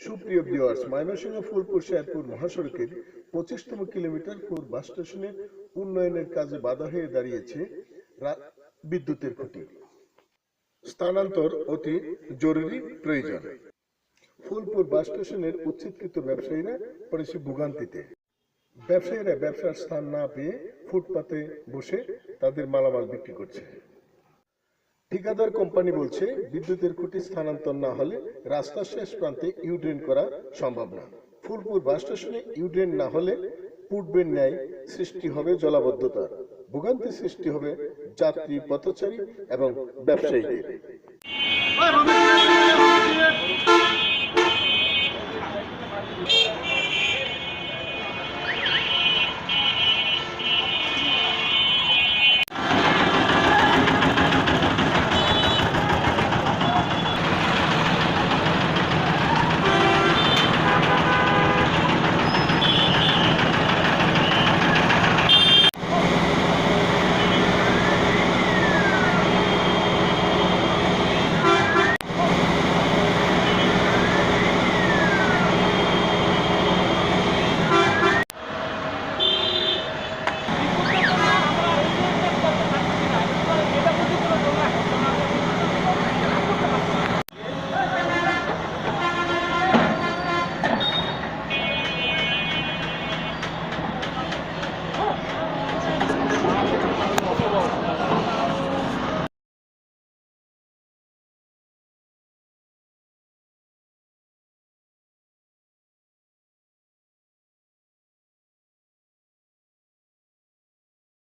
সুপ্রিয় ভিউয়ার্স, ময়মনসিংহ, ফুলপুর, শেরপুর মহাসড়কের পঁচিশতম কিলোমিটার ফুল বাস স্টেশনের উন্নয়নের কাজে বাধা হয়ে দাঁড়িয়েছে বিদ্যুতের খুঁটি। স্থানান্তর অতি জরুরি প্রয়োজন। ফুলপুর বাস স্টেশনের উচ্ছেদকৃত ব্যবসায়ীরা পড়েছে ভোগান্তিতে। ব্যবসায়ীরা ব্যবসার স্থান না পেয়ে ফুটপাতে বসে তাদের মালামাল বিক্রি করছে। ঠিকাদার কোম্পানি বলছে, বিদ্যুতের খুঁটি স্থানান্তর না হলে রাস্তার শেষ প্রান্তে ইউড্রেন করা সম্ভব না। ফুলপুর বাস স্টেশনে ইউড্রেন না হলে পূর্বের ন্যায় সৃষ্টি হবে জলাবদ্ধতা। ভোগান্তি সৃষ্টি হবে যাত্রী, পথচারী এবং ব্যবসায়ীদের।